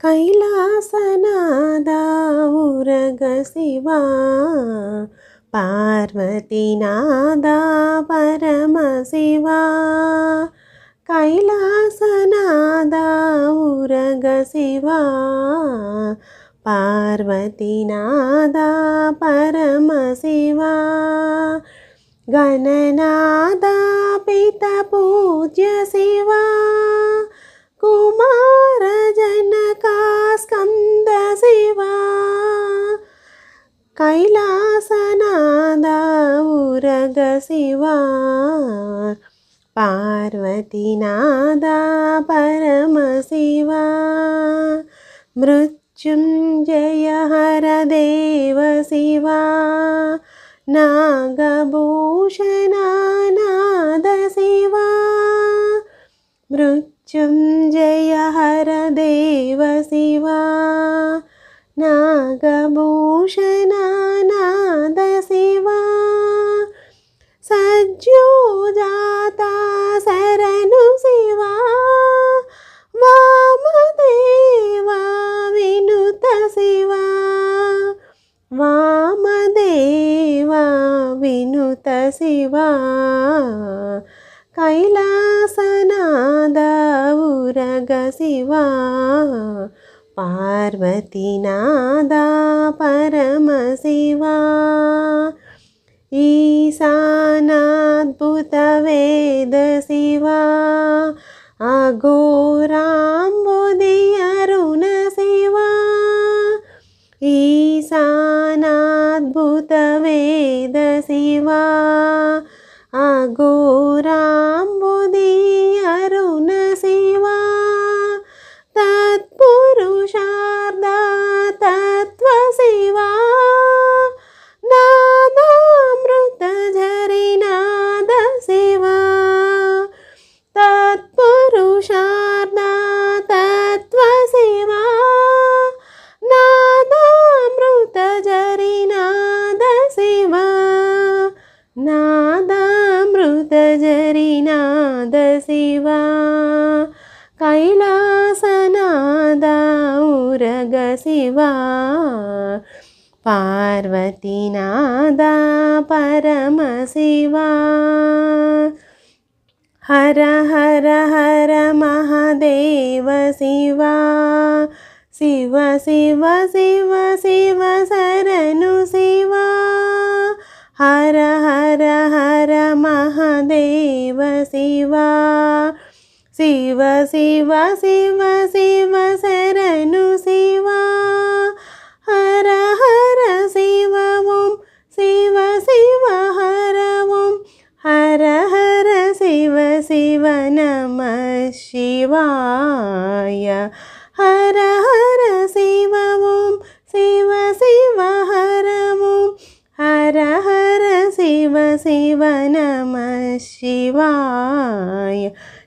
కైలాసనాదా శివా పార్వతీనాదా పరమ శివా కైలాసనాదా శివా పార్వతీనాదా పరమ శివా గణనాదా పిత పూజ్య శివా. विलासनादा उरग शिवा पार्वतीनादा परमशिवा मृत्युञ्जय मृत्युं जय हरदेव शिवा नागभूषणा नादशिवा मृत्युं हरदेव शिवा नागभूषण శివా కైలాసనాదరగ శివా పార్వతీనాద పరమ శివా ఈశానాద్భుత వేద శివా అఘోరాంబుది శివా కైలాసనాద ఉరగ శివా పార్వతీనాదా పరమ శివా. హర హర హర మహాదేవ శివా శివ శివ శివ శివ శరణు శివా. హర హర హర మహాదేవ శివ శివ శివ శివ శరణు శివ. హర హర శివ ఓం శివ శివ హర ఓం హర హర శివ శివ నమ శివాయ. హర హర శివ ఓం శివ శివ హర ఓం హర హర శివ శివ నమ శివాయ.